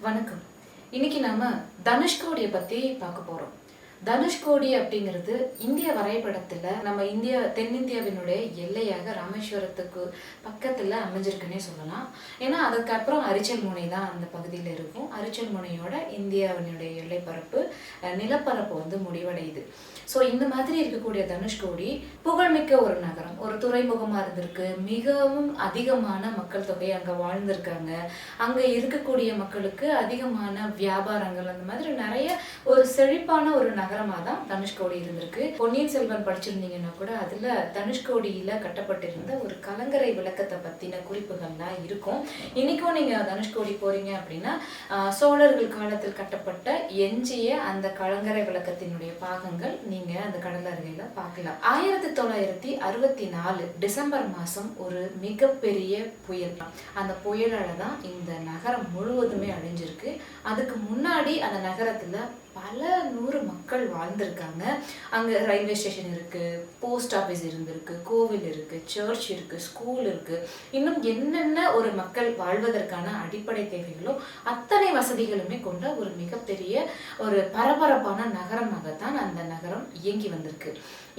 வணக்கம். இன்னைக்கு நாம தனுஷ்கோடைய பத்தி பார்க்க போறோம். தனுஷ்கோடி அப்படிங்கிறது இந்திய வரைபடத்துல நம்ம இந்திய தென்னிந்தியாவினுடைய எல்லையாக ராமேஸ்வரத்துக்கு பக்கத்துல அமைஞ்சிருக்குன்னே சொல்லலாம். ஏன்னா அதுக்கப்புறம் அரிச்சல் முனை தான் அந்த பகுதியில் இருக்கும். அரிச்சல் முனையோட இந்தியாவினுடைய எல்லை பரப்பு நிலப்பரப்பு வந்து முடிவடையுது. ஸோ இந்த மாதிரி இருக்கக்கூடிய தனுஷ்கோடி புகழ்மிக்க ஒரு நகரம். ஒரு துறைமுகமாக இருந்திருக்கு. மிகவும் அதிகமான மக்கள் தொகை அங்கே வாழ்ந்திருக்காங்க. அங்கே இருக்கக்கூடிய மக்களுக்கு அதிகமான வியாபாரங்கள் அந்த மாதிரி நிறைய ஒரு செழிப்பான ஒரு நகரம் நகரமாக தான் தனுஷ்கோடி இருந்திருக்கு. பொன்னியின் செல்வன் படிச்சிருந்தீங்கன்னா கூட அதில் தனுஷ்கோடியில் கட்டப்பட்டிருந்த ஒரு கலங்கரை விளக்கத்தை பற்றின குறிப்புகள்லாம் இருக்கும். இன்னைக்கும் நீங்கள் தனுஷ்கோடி போகிறீங்க அப்படின்னா சோழர்கள் காலத்தில் கட்டப்பட்ட எஞ்சிய அந்த கலங்கரை விளக்கத்தினுடைய பாகங்கள் நீங்கள் அந்த கடல் பார்க்கலாம். ஆயிரத்தி தொள்ளாயிரத்தி அறுபத்தி நாலு டிசம்பர் மாதம் ஒரு மிகப்பெரிய புயல். அந்த புயலால் தான் இந்த நகரம் முழுவதுமே அழிஞ்சிருக்கு. அதுக்கு முன்னாடி அந்த நகரத்தில் பல நூறு மக்கள் வாழ்ந்திருக்காங்க. அங்கே ரயில்வே ஸ்டேஷன் இருக்குது போஸ்ட் ஆஃபீஸ் இருந்திருக்கு கோவில் இருக்குது சர்ச் இருக்குது ஸ்கூல் இருக்குது இன்னும் என்னென்ன ஒரு மக்கள் வாழ்வதற்கான அடிப்படை தேவைகளோ அத்தனை வசதிகளுமே கொண்ட ஒரு மிகப்பெரிய ஒரு பரபரப்பான நகரமாகத்தான் அந்த நகரம் இயங்கி வந்திருக்கு.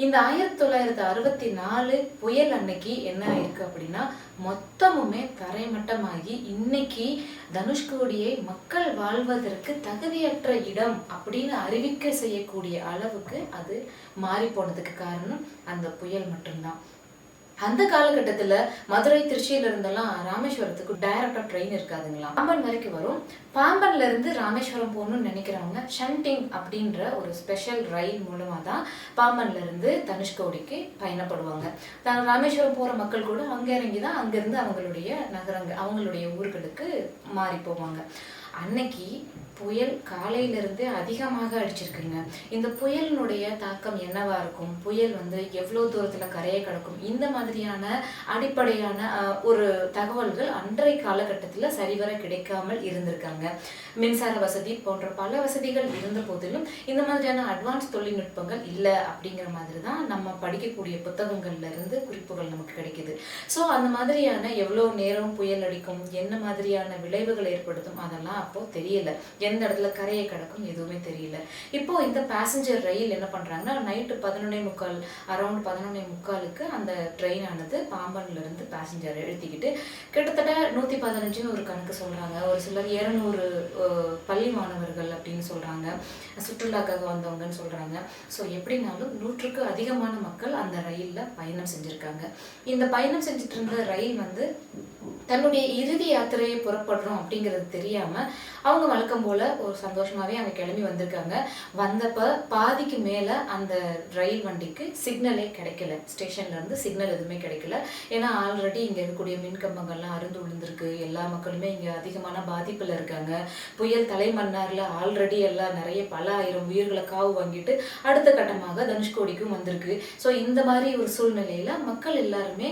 இந்த ஆயிரத்தி தொள்ளாயிரத்தி அறுபத்தி நாலு புயல் அன்னைக்கு என்ன ஆயிருக்கு அப்படின்னா மொத்தமுமே தரைமட்டமாகி இன்னைக்கு தனுஷ்கோடியை மக்கள் வாழ்வதற்கு தகுதியற்ற இடம் அப்படின்னு அறிவிக்க செய்யக்கூடிய அளவுக்கு அது மாறி போனதுக்கு காரணம் அந்த புயல் மட்டும்தான். அந்த காலகட்டத்துல மதுரை திருச்சியில இருந்தெல்லாம் ராமேஸ்வரத்துக்கு டைரக்டா ட்ரெயின் இருக்காதுங்களா? பாம்பன் வரைக்கும் வரும். பாம்பன்ல இருந்து ராமேஸ்வரம் போகணும்னு நினைக்கிறவங்க ஷண்டிங் அப்படின்ற ஒரு ஸ்பெஷல் ரயில் மூலமா தான் பாம்பன்ல இருந்து தனுஷ்கோடிக்கு பயணப்படுவாங்க. தான் ராமேஸ்வரம் போற மக்கள் கூட அங்க இறங்கி தான் அங்கிருந்து அவங்களுடைய நகரங்க அவங்களுடைய ஊர்களுக்கு மாறி போவாங்க. அன்னைக்கு புயல் காலையிலிருந்தே அதிகமாக அடிச்சிருக்குங்க. இந்த புயலினுடைய தாக்கம் என்னவா இருக்கும்? புயல் வந்து எவ்வளோ தூரத்தில் கரையை கடக்கும்? இந்த மாதிரியான அடிப்படையான ஒரு தகவல்கள் அன்றைய காலகட்டத்தில் சரிவர கிடைக்காமல் இருந்திருக்காங்க. மின்சார வசதி போன்ற பல வசதிகள் இருந்த போதிலும் இந்த மாதிரியான அட்வான்ஸ் தொழில்நுட்பங்கள் இல்லை அப்படிங்கிற மாதிரி தான் நம்ம படிக்கக்கூடிய புத்தகங்கள்ல இருந்து குறிப்புகள் நமக்கு கிடைக்குது. ஸோ அந்த மாதிரியான எவ்வளோ நேரம் புயல் அடிக்கும்? என்ன மாதிரியான விளைவுகள் ஏற்படுத்தும்? அதெல்லாம் அப்போது தெரியல. எந்த இடத்துல கரையை கிடக்கும் எதுவுமே தெரியல. இப்போது இந்த பேசஞ்சர் ரயில் என்ன பண்ணுறாங்கன்னா நைட்டு பதினொன்னே முக்கால் அரௌண்ட் பதினொன்னே முக்காலுக்கு அந்த ட்ரெயினானது பாம்பன்லேருந்து இருந்து பேசஞ்சர் எழுத்திக்கிட்டு கிட்டத்தட்ட நூற்றி பதினஞ்சுன்னு ஒரு கணக்கு சொல்கிறாங்க ஒரு சிலர் இரநூறு பள்ளி மாணவர்கள் அப்படின்னு சொல்கிறாங்க சுற்றுலாக்காக வந்தவங்கன்னு சொல்கிறாங்க ஸோ எப்படினாலும் நூற்றுக்கு அதிகமான மக்கள் அந்த ரயிலில் பயணம் செஞ்சுருக்காங்க. இந்த பயணம் செஞ்சுட்டு இருந்த ரயில் வந்து தன்னுடைய இறுதி யாத்திரையை புறப்படுறோம் அப்படிங்கிறது தெரியாமல் அவங்க வழக்கம் போல ஒரு சந்தோஷமாவே அவங்க கிளம்பி வந்திருக்காங்க. வந்தப்ப பாதிக்கு மேல அந்த ரயில் வண்டிக்கு சிக்னலே கிடைக்கல. ஸ்டேஷன்ல இருந்து சிக்னல் எதுவுமே கிடைக்கல. ஏன்னா ஆல்ரெடி இங்க இருக்கக்கூடிய மின் கம்பங்கள்லாம் அருந்து விழுந்திருக்கு. எல்லா மக்களுமே இங்க அதிகமான பாதிப்புல இருக்காங்க. புயல் தலைமன்னார்ல ஆல்ரெடி எல்லாம் நிறைய பல ஆயிரம் உயிர்களை காவு வாங்கிட்டு அடுத்த கட்டமாக தனுஷ்கோடிக்கும் வந்திருக்கு. ஸோ இந்த மாதிரி ஒரு சூழ்நிலையில மக்கள் எல்லாருமே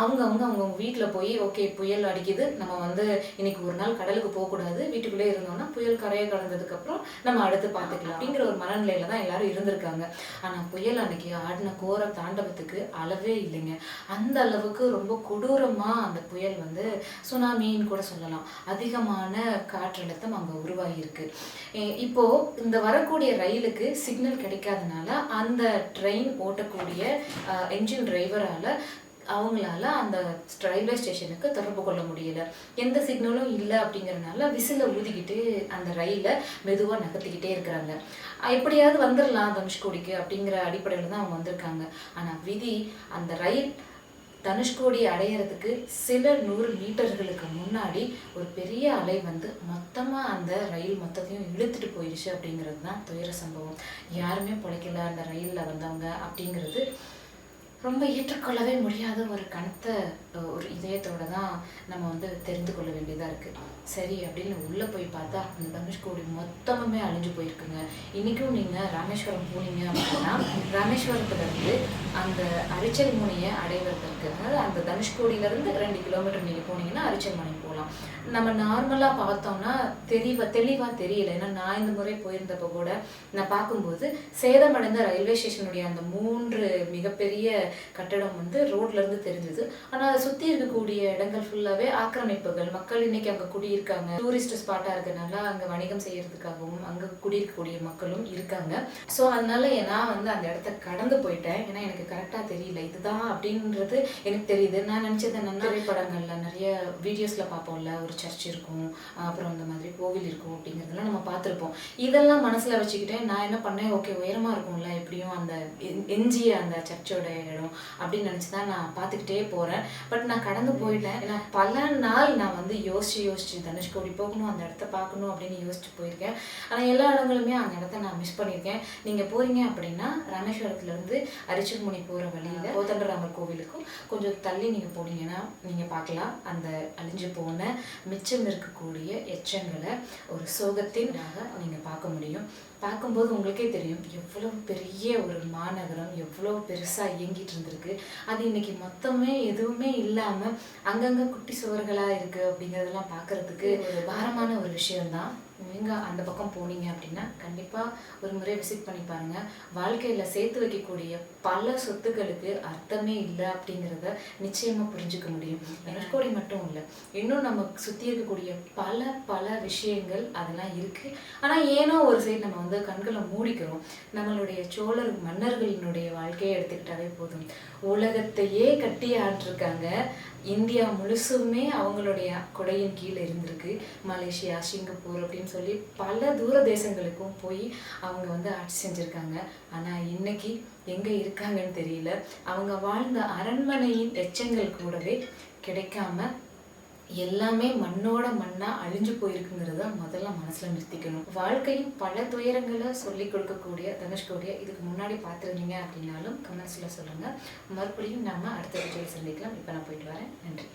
அவங்கவுங்க அவங்க அவங்க அவங்க வீட்டுல போய் ஓகே புயல் அடிக்குது. நம்ம வந்து இன்னைக்கு ஒரு நாள் கடலுக்கு போகக்கூடாது. வீட்டுக்குள்ளே இருந்தோம்னா புயல் கரையை கடந்ததுக்கு அப்புறம் நம்ம அடுத்து பார்த்துக்கலாம் அப்படிங்கிற ஒரு மனநிலையில தான் எல்லாரும் இருந்திருக்காங்க. ஆனால் புயல் அன்னைக்கு ஆடின கோர தாண்டவத்துக்கு அளவே இல்லைங்க. அந்த அளவுக்கு ரொம்ப கொடூரமாக அந்த புயல் வந்து சுனாமின்னு கூட சொல்லலாம். அதிகமான காற்றழுத்தம் அங்கே உருவாகியிருக்கு. இப்போ இந்த வரக்கூடிய ரயிலுக்கு சிக்னல் கிடைக்காதனால அந்த ட்ரெயின் ஓட்டக்கூடிய என்ஜின் டிரைவரால் அவங்களால அந்த ரயில்வே ஸ்டேஷனுக்கு தொடர்பு கொள்ள முடியல. எந்த சிக்னலும் இல்லை அப்படிங்கிறனால விசில ஊதிக்கிட்டு அந்த ரயிலை மெதுவாக நகர்த்திக்கிட்டே இருக்கிறாங்க. எப்படியாவது வந்துடலாம் தனுஷ்கோடிக்கு அப்படிங்கிற அடிப்படையில் தான் அவங்க வந்திருக்காங்க. ஆனால் விதி அந்த ரயில் தனுஷ்கோடி அடையிறதுக்கு சில நூறு மீட்டர்களுக்கு முன்னாடி ஒரு பெரிய அலை வந்து மொத்தமாக அந்த ரயில் மொத்தத்தையும் இழுத்துட்டு போயிடுச்சு அப்படிங்கிறது தான் துயர சம்பவம். யாருமே பிழைக்கல அந்த ரயிலில் வந்தவங்க அப்படிங்கிறது ரொம்ப ஏற்றுக்கொள்ளவே முடியாத ஒரு கனத்த ஒரு இதயத்தோட தான் நம்ம வந்து தெரிந்து கொள்ள வேண்டியதா இருக்கு. சரி அப்படின்னு உள்ள போய் பார்த்தா அந்த தனுஷ்கோடி மொத்தமுமே அழிஞ்சு போயிருக்குங்க. இன்னைக்கும் நீங்க ராமேஸ்வரம் போனீங்க அப்படின்னா ராமேஸ்வரத்துல இருந்து அந்த அரிச்சல் முனையை அடைவதற்கு அதாவது அந்த தனுஷ்கோடியில இருந்து ரெண்டு கிலோமீட்டர் நீங்க போனீங்கன்னா அரிச்சல் முனை போகலாம் நம்ம நார்மலா பார்த்தோம்னா தெளிவா தெளிவா தெரியல. ஏன்னா நான் இந்த முறை போயிருந்தப்ப கூட நான் பார்க்கும்போது சேதமடைந்த ரயில்வே ஸ்டேஷனுடைய அந்த மூன்று மிகப்பெரிய கட்டடம் வந்து ரோட்ல இருந்து தெரிஞ்சது. ஆனா அதை சுத்தி இருக்கக்கூடிய இடங்கள் ஃபுல்லாவே ஆக்கிரமிப்புகள். மக்கள் இன்னைக்கு அங்க குடியிருக்காங்க. டூரிஸ்ட் ஸ்பாட்டா இருக்கனால அங்க வணிகம் செய்யறதுக்காகவும் அங்க குடியிருக்கக்கூடிய மக்களும் இருக்காங்க. ஸோ அதனால நான் வந்து அந்த இடத்த கடந்து போயிட்டேன். ஏன்னா எனக்கு கரெக்டா தெரியல. இதுதான் அப்படின்றது எனக்கு தெரியுது. நான் நினைச்சது என்னன்னா திரைப்படங்கள்ல. நிறைய வீடியோஸ்ல பார்ப்போம்ல ஒரு சர்ச் இருக்கும் அப்புறம் அந்த மாதிரி கோவில் இருக்கும் அப்படிங்கிறதெல்லாம் நம்ம பார்த்துருப்போம். இதெல்லாம் மனசில் வச்சுக்கிட்டே நான் என்ன பண்ணேன் ஓகே உயரமாக இருக்கும்ல எப்படியும் அந்த எஞ்சிய அந்த சர்ச்சோட இடம் அப்படின்னு நினச்சி தான் நான் பார்த்துக்கிட்டே போகிறேன் பட் நான் கடந்து போயிட்டேன். ஏன்னா பல நாள் நான் வந்து யோசிச்சு யோசிச்சு தனுஷ்கோடி போகணும் அந்த இடத்த பார்க்கணும் அப்படின்னு யோசிச்சு போயிருக்கேன். ஆனால் எல்லா இடங்களுமே அந்த இடத்த நான் மிஸ் பண்ணியிருக்கேன். நீங்கள் போகிறீங்க அப்படின்னா ராமேஸ்வரத்துலேருந்து அரிச்சல்முனி வழியில் வழியில கோதண்டராமர் கோவிலுக்கும் கொஞ்சம் தள்ளி நீங்கள் போனீங்கன்னா நீங்கள் பார்க்கலாம். அந்த அழிஞ்சு போன மிச்சம் இருக்கக்கூடிய எச்சங்களை ஒரு சோகத்தினாக நீங்கள் பார்க்க முடியும். பார்க்கும்போது உங்களுக்கே தெரியும் எவ்வளவு பெரிய ஒரு மாநகரம் எவ்வளவு பெருசா இயங்கிட்டு இருந்திருக்கு. அது இன்னைக்கு மொத்தமே எதுவுமே இல்லாம அங்கங்க குட்டி சுவர்களா இருக்கு அப்படிங்கறதெல்லாம் பார்க்கிறதுக்கு ஒரு பாரமான ஒரு விஷயம்தான். நீங்க அந்த பக்கம் போனீங்க அப்படின்னா கண்டிப்பா ஒரு முறை விசிட் பண்ணி பாருங்க. வாழ்க்கையில சேர்த்து வைக்கக்கூடிய பல சொத்துக்களுக்கு அர்த்தமே இல்லை அப்படிங்கிறத நிச்சயமா புரிஞ்சுக்க முடியும். தனுஷ்கோடி மட்டும் இல்லை. இன்னும் நம்ம சுத்தி இருக்கக்கூடிய பல பல விஷயங்கள் அதெல்லாம் இருக்கு. ஆனா ஏனோ ஒரு சைடு நம்ம வந்து கண்களை மூடிக்கிறோம். நம்மளுடைய சோழர் மன்னர்களினுடைய வாழ்க்கையை எடுத்துக்கிட்டாவே போதும். உலகத்தையே கட்டி ஆட்டிருக்காங்க இந்தியா முழுசுமே அவங்களுடைய கொடையின் கீழே இருந்திருக்கு. மலேசியா சிங்கப்பூர் அப்படின்னு சொல்லி பல தூர தேசங்களுக்கும் போய் அவங்க வந்து ஆட்சி செஞ்சுருக்காங்க. ஆனால் இன்னைக்கு எங்கே இருக்காங்கன்னு தெரியல. அவங்க வாழ்ந்த அரண்மனையின் எச்சங்கள் கூடவே கிடைக்காம எல்லாமே மண்ணோட மண்ணா அழிஞ்சு போயிருக்குங்கிறத முதல்ல மனசுல நிறுத்திக்கணும். வாழ்க்கையும் பல துயரங்களை சொல்லி கொடுக்கக்கூடிய தனுஷ்கோடிய இதுக்கு முன்னாடி பார்த்துருந்தீங்க அப்படின்னாலும் கமெண்ட்ஸ்ல சொல்லுங்க. மறுபடியும் நாம் அடுத்த விஷயம் சந்திக்கலாம். இப்போ நான் போயிட்டு வரேன். நன்றி.